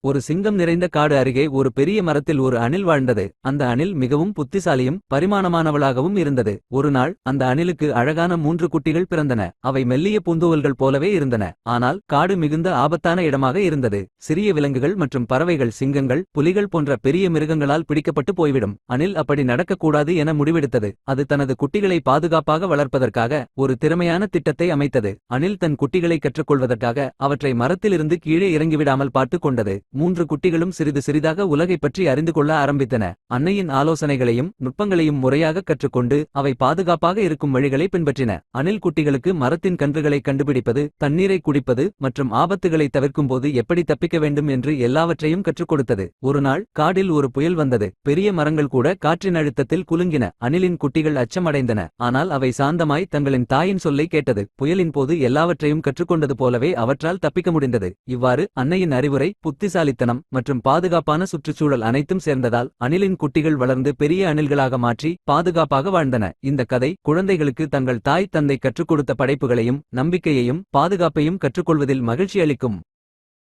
ஒரு சிங்கம் நிறைந்த காடு அருகே ஒரு பெரிய மரத்தில் ஒரு அணில் வாழ்ந்தது. அந்த அணில் மிகவும் புத்திசாலியும் பரிமாணமானவளாகவும் இருந்தது. ஒரு நாள் அந்த அணிலுக்கு அழகான மூன்று குட்டிகள் பிறந்தன. அவை மெல்லிய பூந்தோவல்கள் போலவே இருந்தன. ஆனால் காடு மிகுந்த ஆபத்தான இடமாக இருந்தது. சிறிய விலங்குகள் மற்றும் பறவைகள் சிங்கங்கள் புலிகள் போன்ற பெரிய மிருகங்களால் பிடிக்கப்பட்டு போய்விடும். அணில் அப்படி நடக்கக்கூடாது என முடிவெடுத்தது. அது தனது குட்டிகளை பாதுகாப்பாக வளர்ப்பதற்காக ஒரு திறமையான திட்டத்தை அமைத்தது. அணில் தன் குட்டிகளை கற்றுக்கொள்வதற்காக அவற்றை மரத்திலிருந்து கீழே இறங்கிவிடாமல் பார்த்துக் கொண்டது. மூன்று குட்டிகளும் சிறிது சிறிதாக உலகைப் பற்றி அறிந்து கொள்ள ஆரம்பித்தன. அன்னையின் ஆலோசனைகளையும் நுட்பங்களையும் முறையாக கற்றுக்கொண்டு அவை பாதுகாப்பாக இருக்கும் வழிகளை பின்பற்றின. அணில் குட்டிகளுக்கு மரத்தின் கன்றுகளை கண்டுபிடிப்பது தண்ணீரை குடிப்பது மற்றும் ஆபத்துகளை தவிர்க்கும்போது எப்படி தப்பிக்க வேண்டும் என்று எல்லாவற்றையும் கற்றுக் கொடுத்தது. ஒரு நாள் காடில் ஒரு புயல் வந்தது. பெரிய மரங்கள் கூட காற்றின் அழுத்தத்தில் குலுங்கின. அணிலின் குட்டிகள் அச்சமடைந்தன. ஆனால் அவை சாந்தமாய் தங்களின் தாயின் சொல்லை கேட்டது. புயலின் போது எல்லாவற்றையும் கற்றுக்கொண்டது போலவே அவற்றால் தப்பிக்க முடிந்தது. இவ்வாறு அன்னையின் அறிவுரை புத்திசாலித்தனம் மற்றும் பாதுகாப்பான சுற்றுச்சூழல் அனைத்தும் சேர்ந்ததால் அணிலின் குட்டிகள் வளர்ந்து பெரிய அணில்களாக மாற்றி பாதுகாப்பாக வாழ்ந்தன. இந்த கதை குழந்தைகளுக்கு தங்கள் தாய் தந்தை கற்றுக் கொடுத்த படைப்புகளையும் நம்பிக்கையையும் பாதுகாப்பையும் கற்றுக்கொள்வதில் மகிழ்ச்சி அளிக்கும்.